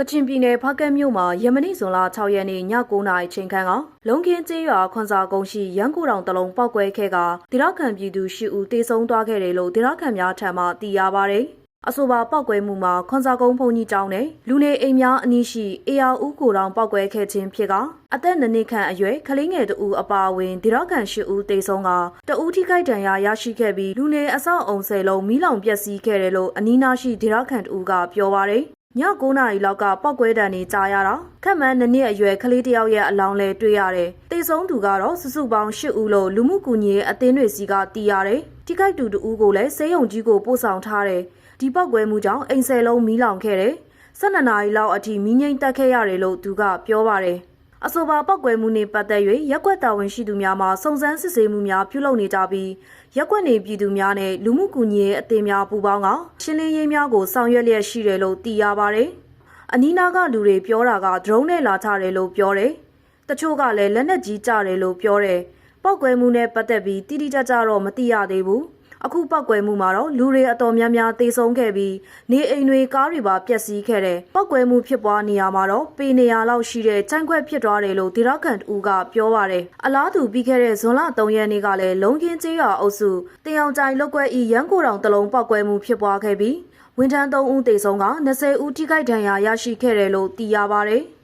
ကချင်ပြည်နယ်ဖားကတ်မြို့မှာယမနေ့ဇွန်လ6ရက်နေ့ည9:00နာရီချိန်ခန့်ကလုံခင်းကျေးရွာခွန်စာကုန်းရှိရန်ကိုတောင်တလုံးပောက်ကွဲခဲ့ကဒေသခံပြည်သူ၈ဦးတေဆုံးသွားခဲ့တယ်လို့ဒေသခံများထံမှသိရပါဗျ။အဆိုပါပောက်ကွဲမှုမှာခွန်စာကုန်းဘုံကြီးကျောင်းနဲ့လူနေအိမ်များအနီးရှိအေယာဦးကိုတောင်ပောက်ကွဲခဲ့ခြင်းဖြစ်ကအသက်နှစ်နှစ်ခန့်အရွယ်ကလေးငယ်တဦးအပါအဝင်ဒေသခံ၈ဦးတေဆုံးကတဦးထိခိုက်ဒဏ်ရာရရှိခဲ့ပြီးလူနေအဆောက်အုံ၁၀လုံးမီးလောင်ပျက်စီးခဲ့တယ်လို့အနီးနားရှိဒေသခံတဦးကပြောပါရယ်ည 9နာရီလောက်ကပောက်ကွဲတံနေကြားရတာခက်မှန်းနှစ်နှစ်အရွယ်ကလေးတယောက်ရဲ့အလောင်းလဲတွေ့ရတယ်။တေဆုံးသူကတော့စုစုပေါင်း၈ဦးလို့လူမှုကူညီရေးအသင်းတွေစီကတီးရတယ်။ထိခိုက်သူတဦးကိုလည်းစေယုံကြီးကိုပို့ဆောင်ထားတယ်။ဒီပောက်ကွဲမှုကြောင့်အိမ်ဆယ်လုံးမီးလောင်ခဲ့တယ်။12နာရီလောက်အထိမီးငိမ့်တက်ခဲ့ရတယ်လို့သူကပြောပါတယ်။ အဆိုပါပောက်ကွဲမှုနဲ့ပတ်သက်၍ရက်ကွက်တာဝန်ရှိသူများမှစုံစမ်းစစ်ဆေးမှုများပြုလုပ်နေကြပြီးရက်ကွက်နေပြည်သူများနဲ့လူမှုကူညီရေးအသင်းများပူးပေါင်းကရှင်းလင်းရေးများကိုဆောင်ရွက်လျက်ရှိတယ်လို့သိရပါတယ်။အနီးနားကလူတွေပြောတာကဒရုန်းနဲ့လာချတယ်လို့ပြောတယ်။တချို့ကလည်းလက်နက်ကြီးကြတယ်လို့ပြောတယ်။ပောက်ကွဲမှုနဲ့ပတ်သက်ပြီးတိတိကျကျတော့မသိရသေးဘူး။ အခုပောက်ကွဲမှုမှာတော့လူတွေအတော်များများသေဆုံးခဲ့ပြီးနေအိမ်တွေကားတွေပါပျက်စီးခဲ့တယ်။ပောက်ကွဲမှုဖြစ်ပွားနေရမှာတော့ပေနေရလောက်ရှိတဲ့ချိုင်းခွက်ဖြစ်သွားတယ်လို့ဒေသခံတူကပြောပါတယ်။အလားတူပြီးခဲ့တဲ့ဇွန်လ3ရက်နေ့ကလည်းလုံကင်းကျေးရွာအုပ်စုတင်အောင်ကြိုင်လောက်ကွဲဤရန်ကိုတောင်တလုံးပောက်ကွဲမှုဖြစ်ပွားခဲ့ပြီးဝန်ထမ်း3ဦးသေဆုံးက20ဦးထိခိုက်ဒဏ်ရာရရှိခဲ့တယ်လို့သိရပါတယ်။